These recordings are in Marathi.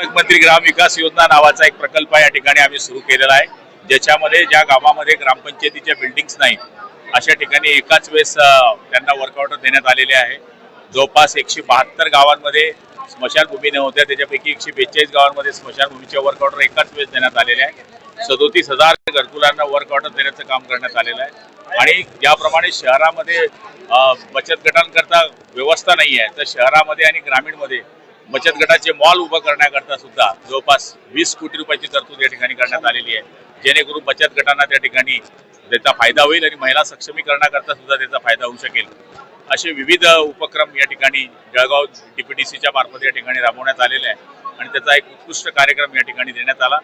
पालकमंत्री ग्राम विकास योजना नावाचा एक प्रकल्प या ठिकाणी आम्ही सुरू केलेला आहे. ज्याच्यामध्ये ज्या गावामध्ये ग्रामपंचायतीच्या बिल्डिंग्स नाहीत अशा ठिकाणी एकाच वेळेस त्यांना वर्कआउट देण्यात आलेले आहे. जवळपास एकशे बहात्तर गावांमध्ये स्मशानभूमी नव्हत्या त्याच्यापैकी एकशे बेचाळीस गावांमध्ये स्मशानभूमीचे वर्क ऑर्डर एकाच वेळेस देण्यात आलेले आहे. सदोतीस हजार घरकुलांना वर्क ऑर्डर देण्याचं काम करण्यात आलेलं आहे. आणि ज्याप्रमाणे शहरामध्ये बचत गटांकरता व्यवस्था नाही आहे तर शहरामध्ये आणि ग्रामीणमध्ये बचत गटाचे मॉल उभं करण्याकरता सुद्धा जवळपास वीस कोटी रुपयाची तरतूद या ठिकाणी करण्यात आलेली आहे. जेणेकरून बचत गटांना त्या ठिकाणी त्याचा फायदा होईल आणि महिला सक्षमीकरणाकरता सुद्धा त्याचा फायदा होऊ शकेल. असे विविध उपक्रम या ठिकाणी जळगाव डीपीडीसीच्या मार्फत या ठिकाणी राबवण्यात आलेले आहे आणि त्याचा एक उत्कृष्ट कार्यक्रम या ठिकाणी देण्यात आला.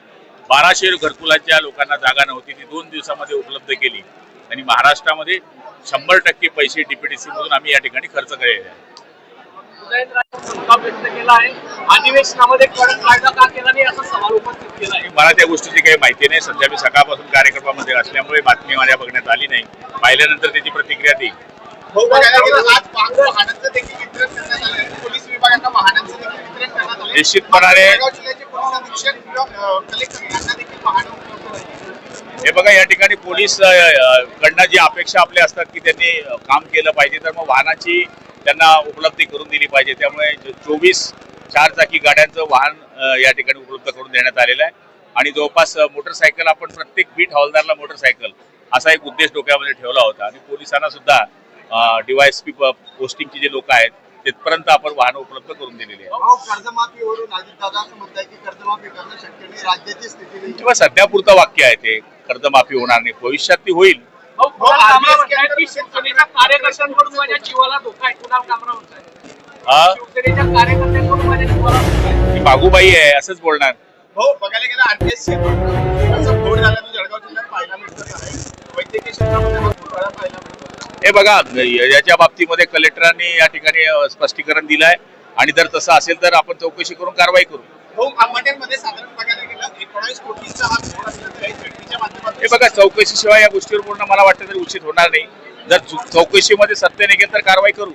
बाराशे घरकुलाच्या लोकांना जागा नव्हती ती दोन दिवसामध्ये उपलब्ध केली. आणि महाराष्ट्रामध्ये शंभर टक्के पैसे डीपीडीसी मधून आम्ही या ठिकाणी खर्च केलेले आहे. व्यक्त केला आहे. अधिवेशनामध्ये कडक कायदा का केला नाही असा सवाल उपस्थित केला आहे. मला त्या गोष्टीची काही माहिती नाही. सध्या मी सकाळपासून कार्यक्रमामध्ये असल्यामुळे बातमी माझ्या बघण्यात आली नाही. पाहिल्यानंतर त्याची प्रतिक्रिया देईल आलं आहे. निश्चितपणाने- हे बघा या ठिकाणी पोलीस कडनं जी अपेक्षा आपल्या असतात की त्यांनी काम केलं पाहिजे तर मग वाहनाची त्यांना उपलब्धी करून दिली पाहिजे. त्यामुळे चोवीस चार चाकी गाड्यांचं वाहन या ठिकाणी उपलब्ध करून देण्यात आलेलं आहे. आणि जवळपास मोटरसायकल आपण प्रत्येक बीट हवालदारला मोटरसायकल असा एक उद्देश डोक्यामध्ये ठेवला होता. आणि पोलिसांना सुद्धा डीवायएसपी पोस्टिंगचे जे लोक आहेत तिथपर्यंत आपण वाहनं उपलब्ध करून दिलेली आहे. किंवा सध्या पुरतं वाक्य आहे ते कर्जमाफी होणार नाही भविष्यात ती होईल. हा बागुबाई आहे असंच बोलणार. भाऊ बघायला गेलं आरपीएस असं फोड झाल्यानं जळगाव जिल्ह्यात पाहायला मिळत आहे वैद्यकीय क्षेत्रामध्ये हा पाहायला हे बघा याच्या बाबतीमध्ये कलेक्टरांनी या ठिकाणी स्पष्टीकरण दिलं आहे आणि जर तसं असेल तर आपण चौकशी करून कारवाई करू. हा हे बघा चौकशीशिवाय या गोष्टीवर बोलणं मला वाटतं तरी उचित होणार नाही. जर चौकशीमध्ये सत्य निघेल तर कारवाई करू.